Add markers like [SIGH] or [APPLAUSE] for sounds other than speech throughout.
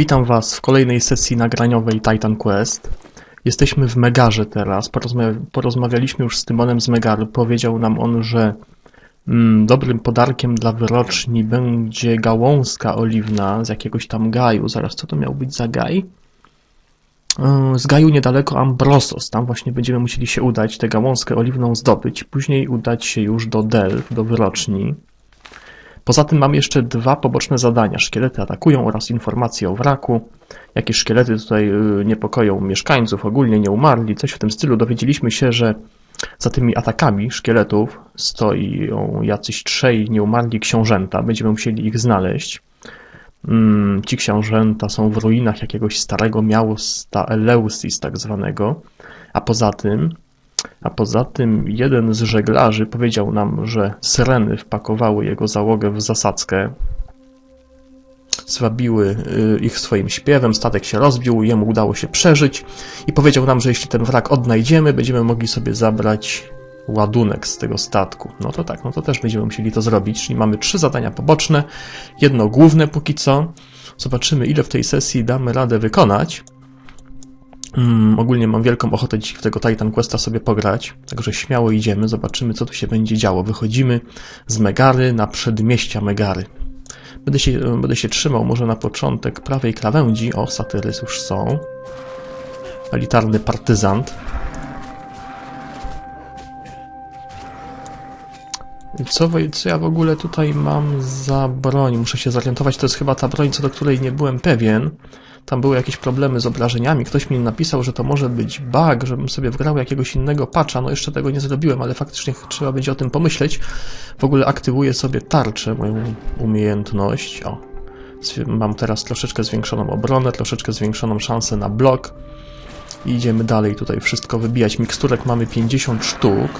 Witam Was w kolejnej sesji nagraniowej Titan Quest. Jesteśmy w Megarze teraz. Porozmia- porozmawialiśmy już z Tymonem z Megaru. Powiedział nam on, że mm, dobrym podarkiem dla wyroczni będzie gałązka oliwna z jakiegoś tam gaju. Zaraz, co to miał być za gaj? Yy, Z gaju niedaleko Ambrosos. Tam właśnie będziemy musieli się udać, tę gałązkę oliwną zdobyć. Później udać się już do Delf, do wyroczni. Poza tym mam jeszcze dwa poboczne zadania. Szkielety atakują oraz informacje o wraku. Jakie szkielety tutaj y, niepokoją mieszkańców, ogólnie nie umarli, coś w tym stylu. Dowiedzieliśmy się, że za tymi atakami szkieletów stoją jacyś trzej nieumarli książęta. Będziemy musieli ich znaleźć. Mm, Ci książęta są w ruinach jakiegoś starego miasta Eleusis tak zwanego. A poza tym a poza tym jeden z żeglarzy powiedział nam, że syreny wpakowały jego załogę w zasadzkę. Zwabiły y, ich swoim śpiewem, statek się rozbił, jemu udało się przeżyć i powiedział nam, że jeśli ten wrak odnajdziemy, będziemy mogli sobie zabrać ładunek z tego statku. No to tak, no to też będziemy musieli to zrobić, czyli mamy trzy zadania poboczne, jedno główne póki co. Zobaczymy, ile w tej sesji damy radę wykonać. Mm, ogólnie mam wielką ochotę dziś w tego Titan Questa sobie pograć, także śmiało idziemy, zobaczymy co tu się będzie działo. Wychodzimy z Megary na przedmieścia Megary. Będę się, będę się trzymał może na początek prawej krawędzi. O, satyrys już są. Elitarny partyzant. Co, co ja w ogóle tutaj mam za broń? Muszę się zorientować, to jest chyba ta broń, co do której nie byłem pewien. Tam były jakieś problemy z obrażeniami. Ktoś mi napisał, że to może być bug, żebym sobie wgrał jakiegoś innego patcha. No jeszcze tego nie zrobiłem, ale faktycznie trzeba będzie o tym pomyśleć. W ogóle aktywuję sobie tarczę, moją umiejętność. O, mam teraz troszeczkę zwiększoną obronę, troszeczkę zwiększoną szansę na blok. Idziemy dalej tutaj wszystko wybijać. Miksturek mamy 50 sztuk.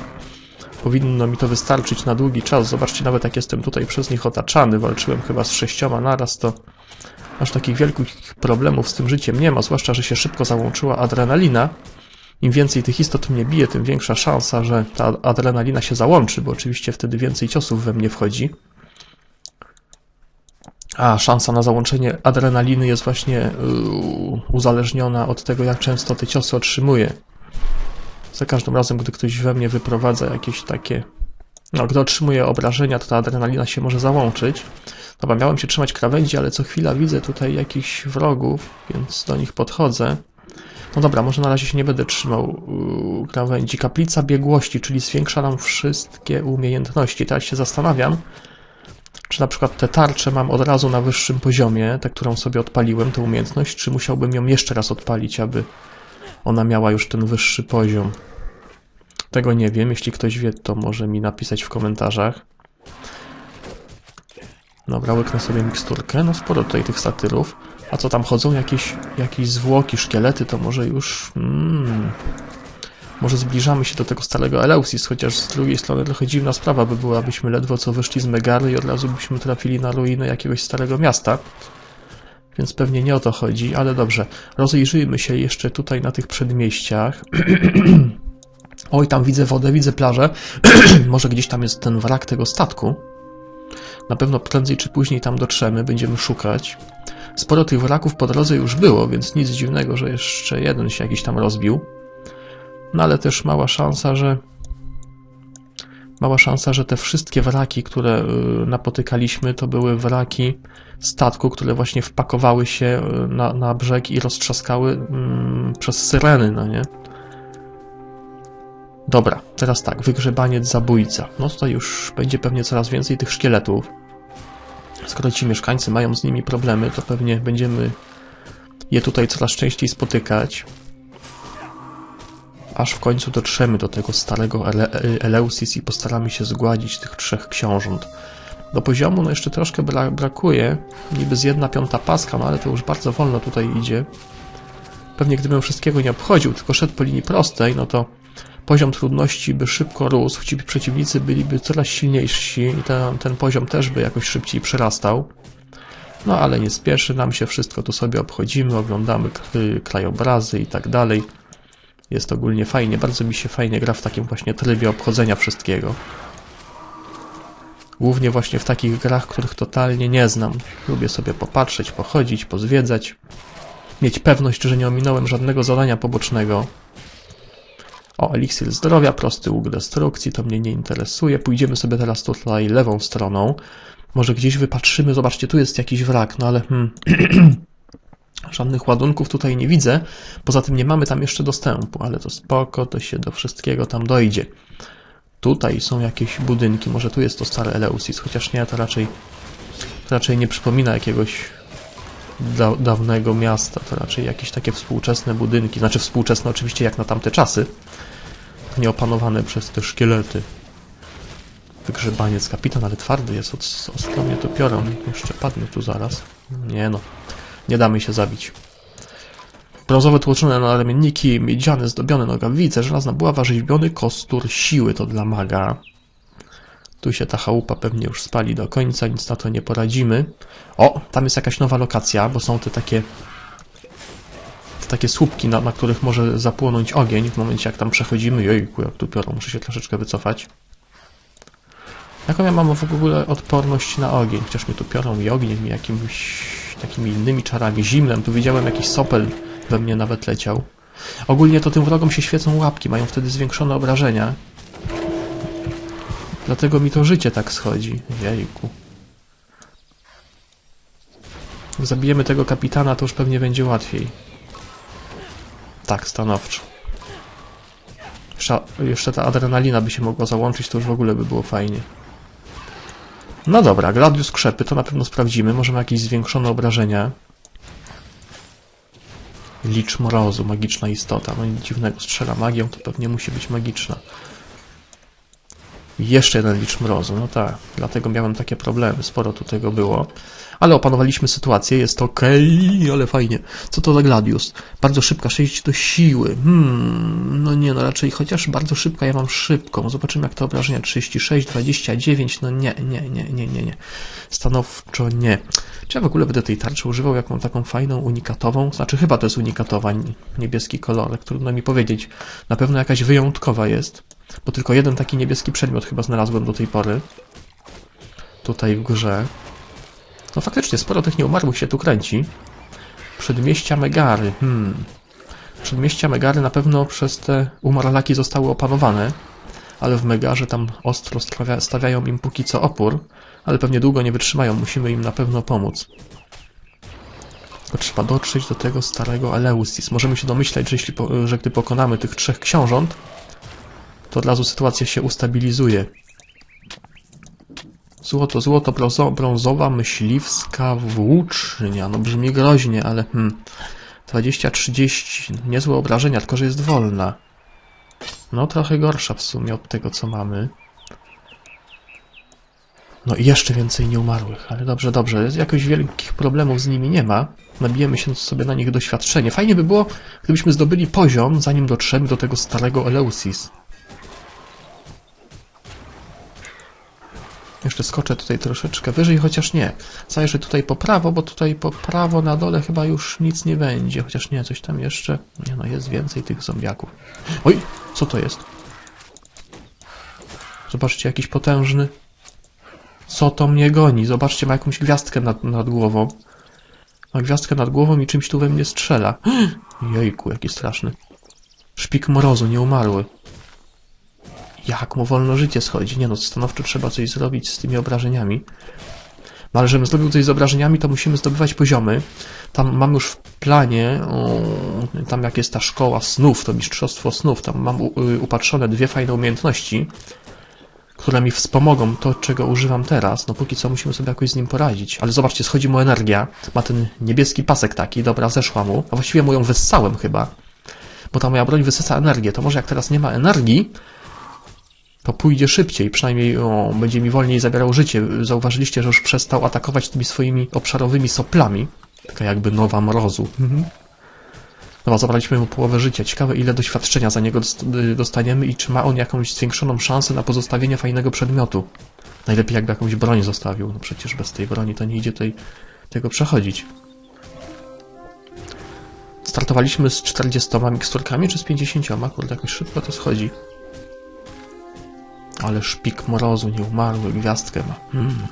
Powinno mi to wystarczyć na długi czas. Zobaczcie, nawet jak jestem tutaj przez nich otaczany, walczyłem chyba z sześcioma naraz, to aż takich wielkich problemów z tym życiem nie ma, zwłaszcza, że się szybko załączyła adrenalina. Im więcej tych istot mnie bije, tym większa szansa, że ta adrenalina się załączy, bo oczywiście wtedy więcej ciosów we mnie wchodzi. A szansa na załączenie adrenaliny jest właśnie yy, uzależniona od tego, jak często te ciosy otrzymuję. Za każdym razem, gdy ktoś we mnie wyprowadza jakieś takie. No, gdy otrzymuje obrażenia, to ta adrenalina się może załączyć. Dobra, miałem się trzymać krawędzi, ale co chwila widzę tutaj jakichś wrogów, więc do nich podchodzę. No dobra, może na razie się nie będę trzymał yy, krawędzi. Kaplica biegłości, czyli zwiększa nam wszystkie umiejętności. Teraz się zastanawiam, czy na przykład tę tarczę mam od razu na wyższym poziomie, tę, którą sobie odpaliłem, tę umiejętność, czy musiałbym ją jeszcze raz odpalić, aby ona miała już ten wyższy poziom. Tego nie wiem. Jeśli ktoś wie, to może mi napisać w komentarzach. Dobra, łyknę sobie miksturkę. No sporo tutaj tych satyrów. A co tam chodzą? Jakieś, jakieś zwłoki, szkielety, to może już... Mm, może zbliżamy się do tego starego Eleusis, chociaż z drugiej strony trochę dziwna sprawa by była, abyśmy ledwo co wyszli z Megary i od razu byśmy trafili na ruinę jakiegoś starego miasta. Więc pewnie nie o to chodzi, ale dobrze. Rozejrzyjmy się jeszcze tutaj na tych przedmieściach. [CLEARS THROAT] Oj, tam widzę wodę, widzę plażę. [CLEARS THROAT] Może gdzieś tam jest ten wrak tego statku. Na pewno prędzej czy później tam dotrzemy, będziemy szukać. Sporo tych wraków po drodze już było, więc nic dziwnego, że jeszcze jeden się jakiś tam rozbił. No ale też mała szansa, że mała szansa, że te wszystkie wraki, które y, napotykaliśmy, to były wraki statku, które właśnie wpakowały się y, na, na brzeg i roztrzaskały mm, przez syreny, no nie? Dobra, teraz tak, wygrzebaniec zabójca. No tutaj już będzie pewnie coraz więcej tych szkieletów. Skoro ci mieszkańcy mają z nimi problemy, to pewnie będziemy je tutaj coraz częściej spotykać. Aż w końcu dotrzemy do tego starego Ele Eleusis i postaramy się zgładzić tych trzech książąt. Do poziomu no jeszcze troszkę bra brakuje, niby z jedna piąta paska, no ale to już bardzo wolno tutaj idzie. Pewnie gdybym wszystkiego nie obchodził, tylko szedł po linii prostej, no to poziom trudności by szybko rósł, ci przeciwnicy byliby coraz silniejsi i ten, ten poziom też by jakoś szybciej przyrastał. No ale nie spieszy nam się, wszystko tu sobie obchodzimy, oglądamy krajobrazy i tak dalej. Jest ogólnie fajnie, bardzo mi się fajnie gra w takim właśnie trybie obchodzenia wszystkiego. Głównie właśnie w takich grach, których totalnie nie znam. Lubię sobie popatrzeć, pochodzić, pozwiedzać. Mieć pewność, że nie ominąłem żadnego zadania pobocznego. O, eliksir zdrowia, prosty łuk destrukcji, to mnie nie interesuje. Pójdziemy sobie teraz tutaj lewą stroną. Może gdzieś wypatrzymy, zobaczcie, tu jest jakiś wrak, no ale hmm. [CLEARS THROAT] Żadnych ładunków tutaj nie widzę. Poza tym nie mamy tam jeszcze dostępu, ale to spoko, to się do wszystkiego tam dojdzie. Tutaj są jakieś budynki, może tu jest to stare Eleusis, chociaż nie, to raczej, to raczej nie przypomina jakiegoś da dawnego miasta, to raczej jakieś takie współczesne budynki, znaczy współczesne oczywiście jak na tamte czasy, nieopanowane przez te szkielety. Wygrzebaniec kapitan, ale twardy jest od, od strony to. Jeszcze padnę tu zaraz. Nie no, nie damy się zabić. Brązowe tłoczone na ramienniki, miedziane zdobione nogawice, żelazna buława, rzeźbiony kostur siły to dla maga. Tu się ta chałupa pewnie już spali do końca, nic na to nie poradzimy. O, tam jest jakaś nowa lokacja, bo są te takie takie słupki, na, na których może zapłonąć ogień w momencie jak tam przechodzimy. Jejku, jak tu piorą, muszę się troszeczkę wycofać. Jaką ja mam w ogóle odporność na ogień? Chociaż mnie tu piorą i ogniem, i jakimiś takimi innymi czarami, zimnem. Tu widziałem jakiś sopel we mnie nawet leciał. Ogólnie to tym wrogom się świecą łapki, mają wtedy zwiększone obrażenia. Dlatego mi to życie tak schodzi. Jejku. Zabijemy tego kapitana, to już pewnie będzie łatwiej. Tak, stanowczo. Jeszcze, jeszcze ta adrenalina by się mogła załączyć, to już w ogóle by było fajnie. No dobra, Gladius krzepy, to na pewno sprawdzimy. Możemy jakieś zwiększone obrażenia. Licz mrozu, magiczna istota. No nic dziwnego, strzela magią, to pewnie musi być magiczna. Jeszcze jeden licz mrozu, no tak. Dlatego miałem takie problemy, sporo tu tego było. Ale opanowaliśmy sytuację, jest ok, ale fajnie. Co to za Gladius? Bardzo szybka, 6 do siły. Hmm, no nie, no raczej chociaż bardzo szybka, ja mam szybką. Zobaczymy jak to obrażenia. 36, 29, no nie, nie, nie, nie, nie, nie. Stanowczo nie. Czy ja w ogóle będę tej tarczy używał, jak mam taką fajną, unikatową? Znaczy chyba to jest unikatowa, niebieski kolor, trudno mi powiedzieć. Na pewno jakaś wyjątkowa jest, bo tylko jeden taki niebieski przedmiot chyba znalazłem do tej pory. Tutaj w grze. No faktycznie, sporo tych nieumarłych się tu kręci. Przedmieścia Megary. Hmm. Przedmieścia Megary na pewno przez te umarlaki zostały opanowane, ale w Megarze tam ostro stawiają im póki co opór, ale pewnie długo nie wytrzymają, musimy im na pewno pomóc. Trzeba dotrzeć do tego starego Eleusis. Możemy się domyślać, że, jeśli, że gdy pokonamy tych trzech książąt, to od razu sytuacja się ustabilizuje. Złoto, złoto, brązowa, myśliwska włócznia. No brzmi groźnie, ale hmm. 20-30, niezłe obrażenia, tylko że jest wolna. No trochę gorsza w sumie od tego, co mamy. No i jeszcze więcej nieumarłych, ale dobrze, dobrze. Jakoś wielkich problemów z nimi nie ma. Nabijemy się sobie na nich doświadczenie. Fajnie by było, gdybyśmy zdobyli poziom, zanim dotrzemy do tego starego Eleusis. Jeszcze skoczę tutaj troszeczkę wyżej, chociaż nie. Zajrzę tutaj po prawo, bo tutaj po prawo na dole chyba już nic nie będzie. Chociaż nie, coś tam jeszcze... Nie no, jest więcej tych zombiaków. Oj, co to jest? Zobaczcie, jakiś potężny... Co to mnie goni? Zobaczcie, ma jakąś gwiazdkę nad, nad głową. Ma gwiazdkę nad głową i czymś tu we mnie strzela. [GASPS] Jejku, jaki straszny. Szpik mrozu, nieumarły. Jak mu wolno życie schodzi? Nie no, stanowczo trzeba coś zrobić z tymi obrażeniami. No ale żebym zrobił coś z obrażeniami, to musimy zdobywać poziomy. Tam mam już w planie, tam jak jest ta szkoła snów, to mistrzostwo snów, tam mam upatrzone dwie fajne umiejętności, które mi wspomogą to, czego używam teraz. No póki co musimy sobie jakoś z nim poradzić. Ale zobaczcie, schodzi mu energia. Ma ten niebieski pasek taki, dobra, zeszła mu. A właściwie mu ją wyssałem chyba. Bo ta moja broń wysysa energię. To może jak teraz nie ma energii, pójdzie szybciej, przynajmniej o, będzie mi wolniej zabierał życie. Zauważyliście, że już przestał atakować tymi swoimi obszarowymi soplami. Taka jakby nowa mrozu. Mhm. No, zabraliśmy mu połowę życia. Ciekawe, ile doświadczenia za niego dostaniemy i czy ma on jakąś zwiększoną szansę na pozostawienie fajnego przedmiotu. Najlepiej jakby jakąś broń zostawił. No przecież bez tej broni to nie idzie tutaj tego przechodzić. Startowaliśmy z 40 miksturkami czy z 50? Kurde, jakoś szybko to schodzi. Ale szpik mrozu, nieumarły, gwiazdkę ma. Hmm.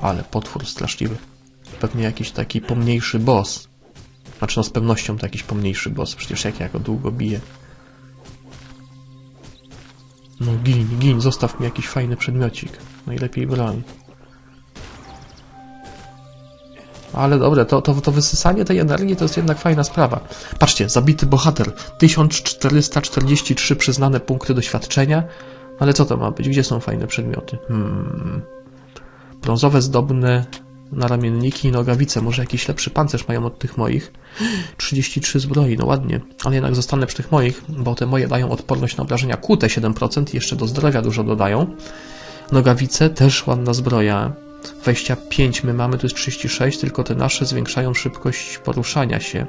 Ale potwór straszliwy. Pewnie jakiś taki pomniejszy boss. Znaczy no z pewnością to jakiś pomniejszy boss. Przecież jak ja go długo biję. No gin, gin, zostaw mi jakiś fajny przedmiocik. Najlepiej broń. Ale dobre, to, to, to wysysanie tej energii to jest jednak fajna sprawa. Patrzcie, zabity bohater. 1443 przyznane punkty doświadczenia. Ale co to ma być? Gdzie są fajne przedmioty? Hmm. Brązowe, zdobne naramienniki i nogawice. Może jakiś lepszy pancerz mają od tych moich? [GASPS] 33 zbroi, no ładnie. Ale jednak zostanę przy tych moich, bo te moje dają odporność na obrażenia kłute 7% i jeszcze do zdrowia dużo dodają. Nogawice, też ładna zbroja. 25 my mamy, to jest 36, tylko te nasze zwiększają szybkość poruszania się.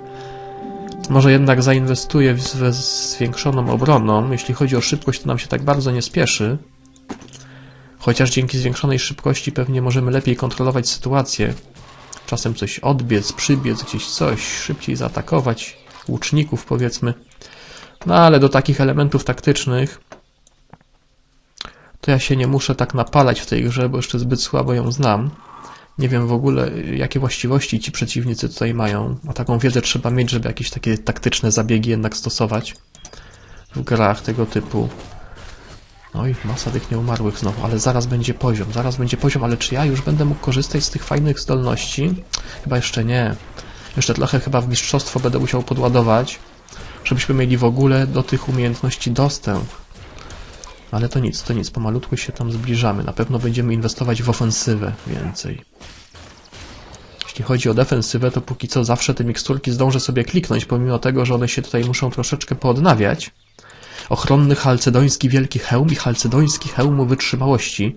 Może jednak zainwestuję w zwiększoną obroną. Jeśli chodzi o szybkość, to nam się tak bardzo nie spieszy. Chociaż dzięki zwiększonej szybkości pewnie możemy lepiej kontrolować sytuację. Czasem coś odbiec, przybiec, gdzieś coś, szybciej zaatakować. Łuczników powiedzmy. No ale do takich elementów taktycznych to ja się nie muszę tak napalać w tej grze, bo jeszcze zbyt słabo ją znam. Nie wiem w ogóle, jakie właściwości ci przeciwnicy tutaj mają, a taką wiedzę trzeba mieć, żeby jakieś takie taktyczne zabiegi jednak stosować w grach tego typu. No i masa tych nieumarłych znowu, ale zaraz będzie poziom, zaraz będzie poziom, ale czy ja już będę mógł korzystać z tych fajnych zdolności? Chyba jeszcze nie. Jeszcze trochę chyba w mistrzostwo będę musiał podładować, żebyśmy mieli w ogóle do tych umiejętności dostęp. Ale to nic, to nic, pomalutku się tam zbliżamy. Na pewno będziemy inwestować w ofensywę więcej. Jeśli chodzi o defensywę, to póki co zawsze te miksturki zdążę sobie kliknąć, pomimo tego, że one się tutaj muszą troszeczkę poodnawiać. Ochronny halcedoński wielki hełm i halcedoński hełm wytrzymałości.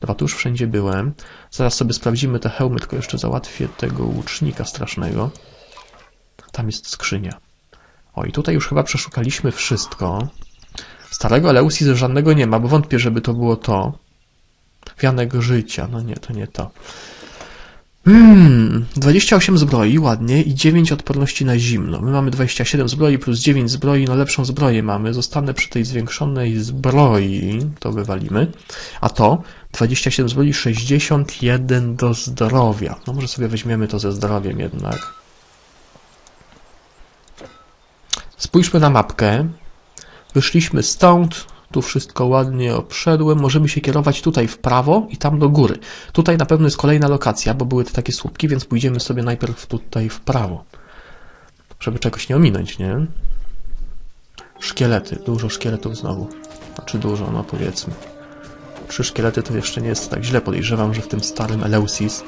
Dobra, tu już wszędzie byłem. Zaraz sobie sprawdzimy te hełmy, tylko jeszcze załatwię tego łucznika strasznego. Tam jest skrzynia. O, i tutaj już chyba przeszukaliśmy wszystko. Starego Eleusis żadnego nie ma, bo wątpię, żeby to było to. Wianek życia. No nie, to nie to. Hmm, 28 zbroi, ładnie, i 9 odporności na zimno. My mamy 27 zbroi plus 9 zbroi, no lepszą zbroję mamy. Zostanę przy tej zwiększonej zbroi, to wywalimy. A to 27 zbroi, 61 do zdrowia. No może sobie weźmiemy to ze zdrowiem jednak. Spójrzmy na mapkę. Wyszliśmy stąd, tu wszystko ładnie obszedłem. Możemy się kierować tutaj w prawo i tam do góry. Tutaj na pewno jest kolejna lokacja, bo były te takie słupki, więc pójdziemy sobie najpierw tutaj w prawo. Żeby czegoś nie ominąć, nie? Szkielety. Dużo szkieletów znowu. Znaczy dużo, no powiedzmy. Trzy szkielety to jeszcze nie jest tak źle. Podejrzewam, że w tym starym Eleusis,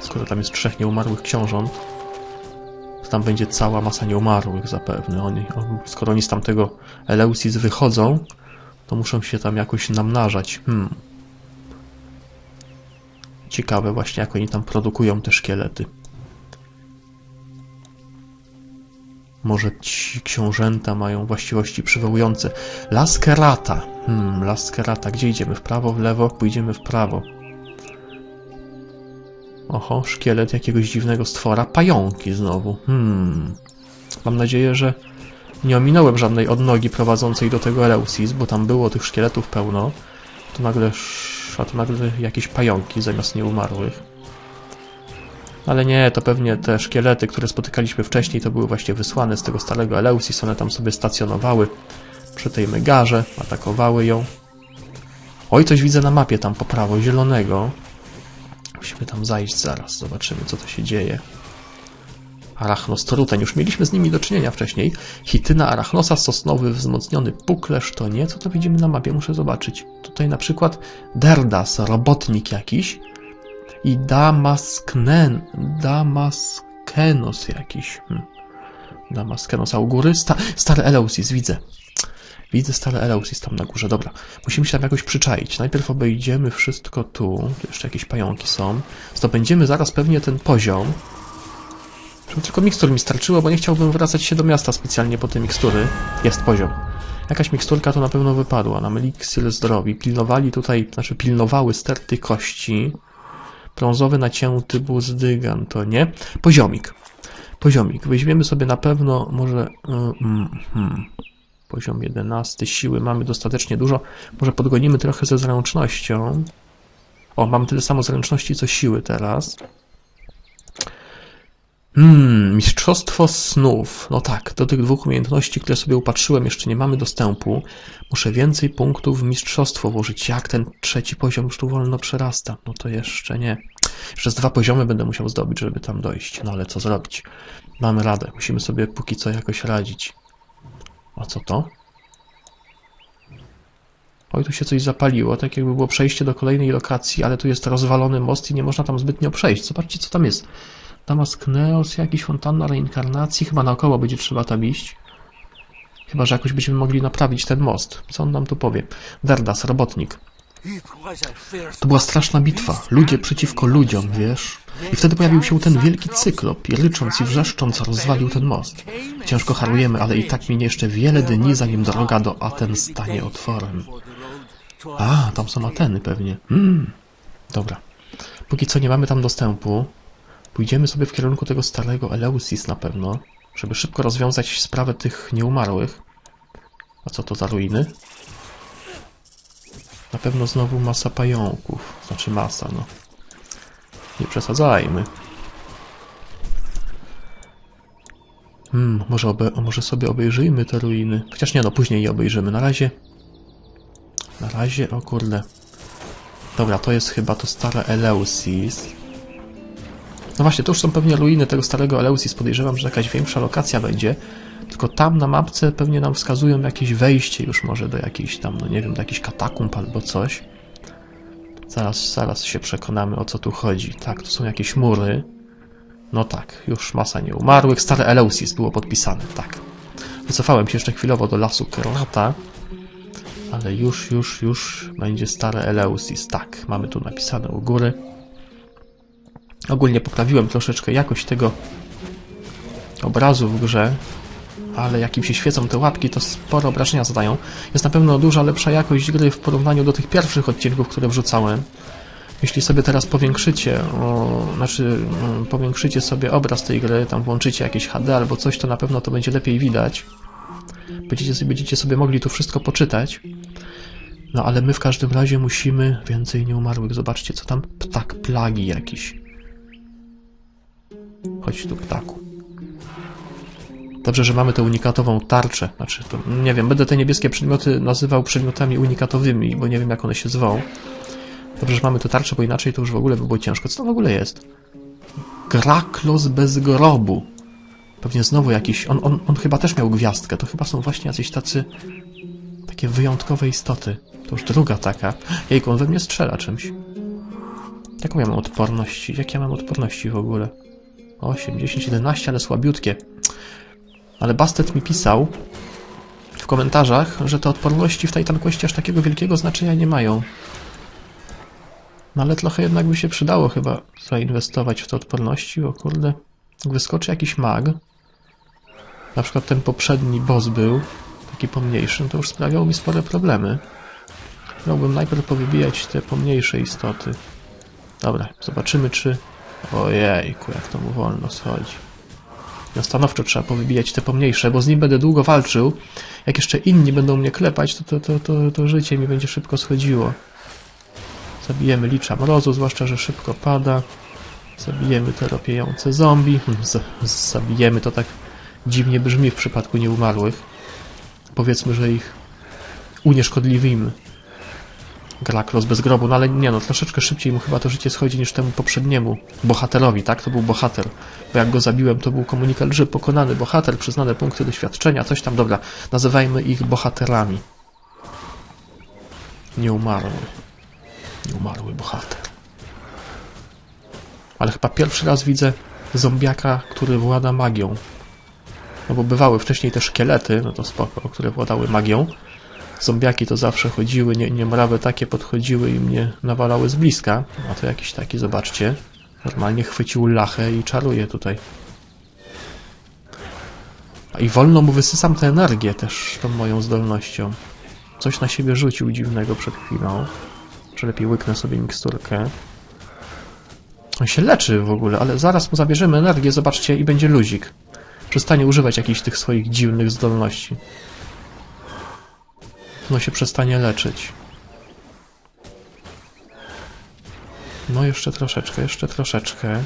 skoro tam jest trzech nieumarłych książąt, to tam będzie cała masa nieumarłych zapewne. Oni, on, skoro oni z tamtego Eleusis wychodzą, to muszą się tam jakoś namnażać. Hmm. Ciekawe właśnie, jak oni tam produkują te szkielety. Może ci książęta mają właściwości przywołujące. Laskerata. Hmm, Laskerata. Gdzie idziemy? W prawo, w lewo? Pójdziemy w prawo. Oho, szkielet jakiegoś dziwnego stwora. Pająki znowu. Hmm. Mam nadzieję, że nie ominąłem żadnej odnogi prowadzącej do tego Eleusis, bo tam było tych szkieletów pełno. To nagle, a to nagle jakieś pająki zamiast nieumarłych. Ale nie, to pewnie te szkielety, które spotykaliśmy wcześniej, to były właśnie wysłane z tego starego Eleusis. One tam sobie stacjonowały przy tej megarze, atakowały ją. Oj, coś widzę na mapie tam po prawo, zielonego. Musimy tam zajść zaraz, zobaczymy co to się dzieje. Arachnostruten, już mieliśmy z nimi do czynienia wcześniej. Hityna arachnosa, sosnowy, wzmocniony puklerz, to nie? Co to widzimy na mapie? Muszę zobaczyć. Tutaj na przykład Derdas, robotnik jakiś. I Damasknen, Damaskenos jakiś. Hmm. Damaskenos, a u góry sta, stary Eleusis, widzę. Widzę stary Eleusis tam na górze. Dobra, musimy się tam jakoś przyczaić. Najpierw obejdziemy wszystko tu. Tu jeszcze jakieś pająki są. Zdobędziemy zaraz pewnie ten poziom. Żeby tylko mikstur mi starczyło, bo nie chciałbym wracać się do miasta specjalnie po te mikstury. Jest poziom. Jakaś miksturka to na pewno wypadła. Nam eliksir zdrowi. Pilnowali tutaj, znaczy pilnowały sterty kości. Brązowy nacięty buzdygan, to nie. Poziomik. Poziomik. Weźmiemy sobie na pewno może... Mm, hmm. Poziom 11. Siły mamy dostatecznie dużo. Może podgonimy trochę ze zręcznością. O, mamy tyle samo zręczności, co siły teraz. Hmm, mistrzostwo snów. No tak, do tych dwóch umiejętności, które sobie upatrzyłem, jeszcze nie mamy dostępu. Muszę więcej punktów w mistrzostwo włożyć. Jak ten trzeci poziom już tu wolno przerasta? No to jeszcze nie. Jeszcze dwa poziomy będę musiał zdobyć, żeby tam dojść. No ale co zrobić? Mamy radę. Musimy sobie póki co jakoś radzić. A co to? Oj, tu się coś zapaliło, tak jakby było przejście do kolejnej lokacji, ale tu jest rozwalony most i nie można tam zbytnio przejść. Zobaczcie, co tam jest. Damask Neos, jakiś fontanna reinkarnacji, chyba naokoło będzie trzeba tam iść. Chyba, że jakoś będziemy mogli naprawić ten most. Co on nam tu powie? Derdas, robotnik. To była straszna bitwa. Ludzie przeciwko ludziom, wiesz? I wtedy pojawił się ten wielki cyklop i rycząc i wrzeszcząc rozwalił ten most. Ciężko harujemy, ale i tak minie jeszcze wiele dni, zanim droga do Aten stanie otworem. A, tam są Ateny pewnie. Hmm. Dobra. Póki co nie mamy tam dostępu. Pójdziemy sobie w kierunku tego starego Eleusis na pewno, żeby szybko rozwiązać sprawę tych nieumarłych. A co to za ruiny? Na pewno znowu masa pająków. Znaczy masa, no. Nie przesadzajmy. Hmm, może, obe, może sobie obejrzyjmy te ruiny. Chociaż nie, no później je obejrzymy. Na razie... Na razie, o kurde. Dobra, to jest chyba to stare Eleusis. No właśnie, to już są pewnie ruiny tego starego Eleusis. Podejrzewam, że jakaś większa lokacja będzie. Tylko tam na mapce pewnie nam wskazują jakieś wejście już może do jakiejś tam, no nie wiem, do jakichś katakumb albo coś. Zaraz, zaraz się przekonamy o co tu chodzi. Tak, tu są jakieś mury. No tak, już masa nieumarłych. Stare Eleusis było podpisane, tak. Wycofałem się jeszcze chwilowo do lasu Kerlata. Ale już, już, już będzie stare Eleusis. Tak, mamy tu napisane u góry. Ogólnie poprawiłem troszeczkę jakość tego obrazu w grze, ale jak im się świecą te łapki, to sporo obrażenia zadają. Jest na pewno duża lepsza jakość gry w porównaniu do tych pierwszych odcinków, które wrzucałem. Jeśli sobie teraz powiększycie, o, znaczy o, powiększycie sobie obraz tej gry, tam włączycie jakieś HD albo coś, to na pewno to będzie lepiej widać. Będziecie sobie, będziecie sobie mogli tu wszystko poczytać. No ale my w każdym razie musimy więcej nieumarłych. Zobaczcie, co tam ptak plagi jakiś. Chodź tu, ptaku. Dobrze, że mamy tę unikatową tarczę. Znaczy, to, nie wiem, będę te niebieskie przedmioty nazywał przedmiotami unikatowymi, bo nie wiem, jak one się zwą. Dobrze, że mamy tę tarczę, bo inaczej to już w ogóle by było ciężko. Co to w ogóle jest? Graklos bez grobu. Pewnie znowu jakiś... On, on, on chyba też miał gwiazdkę. To chyba są właśnie jacyś tacy... Takie wyjątkowe istoty. To już druga taka. Jejku, on we mnie strzela czymś. Jaką ja mam odporności? Jak ja mam odporności w ogóle? 8, 10, 11, ale słabiutkie. Ale Bastet mi pisał w komentarzach, że te odporności w Titan Questie aż takiego wielkiego znaczenia nie mają. No ale trochę jednak by się przydało chyba zainwestować w te odporności, bo kurde, wyskoczy jakiś mag, na przykład ten poprzedni boss był, taki pomniejszy, no to już sprawiał mi spore problemy. Miałbym najpierw powybijać te pomniejsze istoty. Dobra, zobaczymy czy... Ojejku, jak to mu wolno schodzi. No stanowczo trzeba powybijać te pomniejsze, bo z nim będę długo walczył. Jak jeszcze inni będą mnie klepać, to, to, to, to, to życie mi będzie szybko schodziło. Zabijemy licza mrozu, zwłaszcza, że szybko pada. Zabijemy te ropiejące zombie. Z, z, zabijemy to tak dziwnie brzmi w przypadku nieumarłych. Powiedzmy, że ich unieszkodliwimy. Graklos bez grobu, no ale nie no, troszeczkę szybciej mu chyba to życie schodzi niż temu poprzedniemu bohaterowi, tak? To był bohater, bo jak go zabiłem, to był komunikat, że pokonany bohater, przyznane punkty doświadczenia, coś tam, dobra, nazywajmy ich bohaterami. Nieumarły. Nieumarły bohater. Ale chyba pierwszy raz widzę zombiaka, który włada magią. No bo bywały wcześniej te szkielety, no to spoko, które władały magią. Zombiaki to zawsze chodziły, nie, niemrawe takie podchodziły i mnie nawalały z bliska. A to jakiś taki, zobaczcie. Normalnie chwycił lachę i czaruje tutaj. A i wolno mu wysysam tę energię też, tą moją zdolnością. Coś na siebie rzucił dziwnego przed chwilą. Czy lepiej łyknę sobie miksturkę. On się leczy w ogóle, ale zaraz mu zabierzemy energię, zobaczcie, i będzie luzik. Przestanie używać jakichś tych swoich dziwnych zdolności. No się przestanie leczyć. No jeszcze troszeczkę, jeszcze troszeczkę.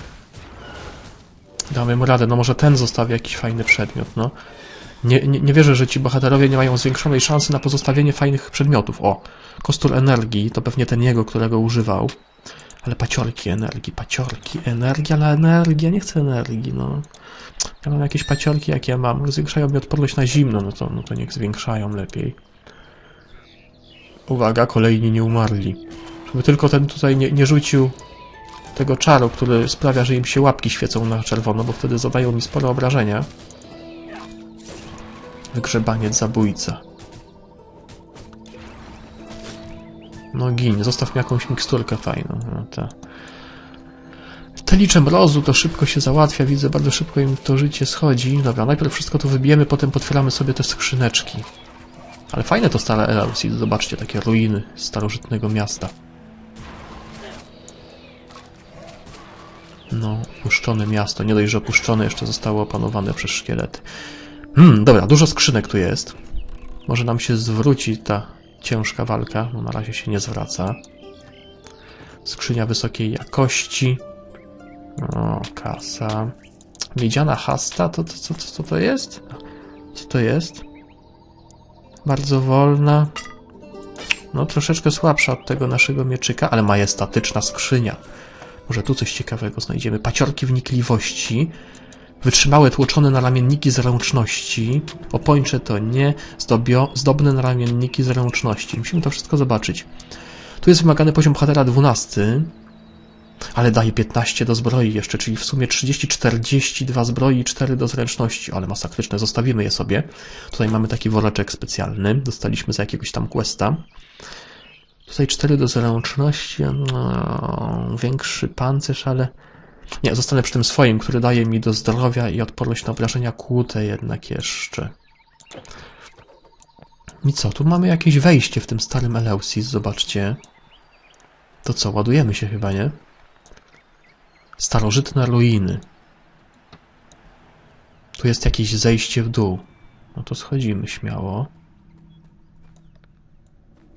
Damy mu radę, no może ten zostawi jakiś fajny przedmiot, no. Nie, nie, nie wierzę, że ci bohaterowie nie mają zwiększonej szansy na pozostawienie fajnych przedmiotów. O, kostur energii, to pewnie ten jego, którego używał. Ale paciorki energii, paciorki, energia na energię, nie chcę energii, no. Ja mam jakieś paciorki, jak ja mam, zwiększają mi odporność na zimno, no to, no to niech zwiększają lepiej. Uwaga, kolejni nie umarli. Żeby tylko ten tutaj nie, nie rzucił tego czaru, który sprawia, że im się łapki świecą na czerwono, bo wtedy zadają mi spore obrażenia. Wygrzebaniec zabójca. No gin, zostaw mi jakąś miksturkę fajną. No, te. licze mrozu to szybko się załatwia, widzę, bardzo szybko im to życie schodzi. Dobra, najpierw wszystko to wybijemy, potem potwieramy sobie te skrzyneczki. Ale fajne to stare Eleusis, zobaczcie, takie ruiny starożytnego miasta. No, opuszczone miasto, nie dość, że opuszczone, jeszcze zostało opanowane przez szkielety. Hmm, dobra, dużo skrzynek tu jest. Może nam się zwróci ta ciężka walka, no na razie się nie zwraca. Skrzynia wysokiej jakości. O, kasa. Miedziana hasta, to, to, to, to, to jest? Co to jest? Bardzo wolna. No, troszeczkę słabsza od tego naszego mieczyka, ale majestatyczna skrzynia. Może tu coś ciekawego znajdziemy. Paciorki wnikliwości. Wytrzymałe tłoczone na ramienniki zręczności. Opończe to nie. Zdobio, zdobne na ramienniki zręczności. Musimy to wszystko zobaczyć. Tu jest wymagany poziom bohatera 12. Ale daje 15 do zbroi jeszcze, czyli w sumie 30, 42 zbroi i 4 do zręczności. Ale masakryczne, zostawimy je sobie. Tutaj mamy taki woreczek specjalny. Dostaliśmy za jakiegoś tam questa. Tutaj 4 do zręczności. No, większy pancerz, ale... Nie, zostanę przy tym swoim, który daje mi do zdrowia i odporność na obrażenia kłute jednak jeszcze. I co, tu mamy jakieś wejście w tym starym Eleusis, zobaczcie. To co, ładujemy się chyba, nie? Starożytne ruiny. Tu jest jakieś zejście w dół. No to schodzimy śmiało.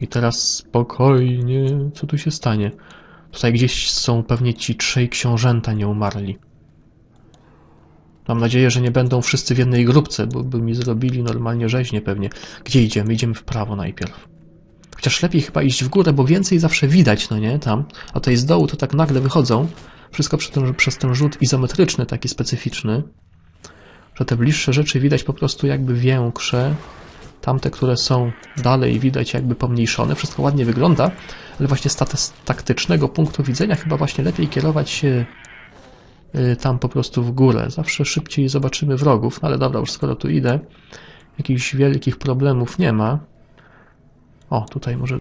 I teraz spokojnie. Co tu się stanie? Tutaj gdzieś są pewnie ci trzej książęta nie umarli. Mam nadzieję, że nie będą wszyscy w jednej grupce, bo by mi zrobili normalnie rzeźnie pewnie. Gdzie idziemy? Idziemy w prawo najpierw. Chociaż lepiej chyba iść w górę, bo więcej zawsze widać, no nie? Tam. A tutaj z dołu to tak nagle wychodzą. Wszystko przez ten, przez ten rzut izometryczny, taki specyficzny. Że te bliższe rzeczy widać po prostu jakby większe. Tamte, które są dalej, widać jakby pomniejszone. Wszystko ładnie wygląda, ale właśnie z taktycznego punktu widzenia chyba właśnie lepiej kierować się y, tam po prostu w górę. Zawsze szybciej zobaczymy wrogów, no ale dobra, już skoro tu idę, jakichś wielkich problemów nie ma. O, tutaj może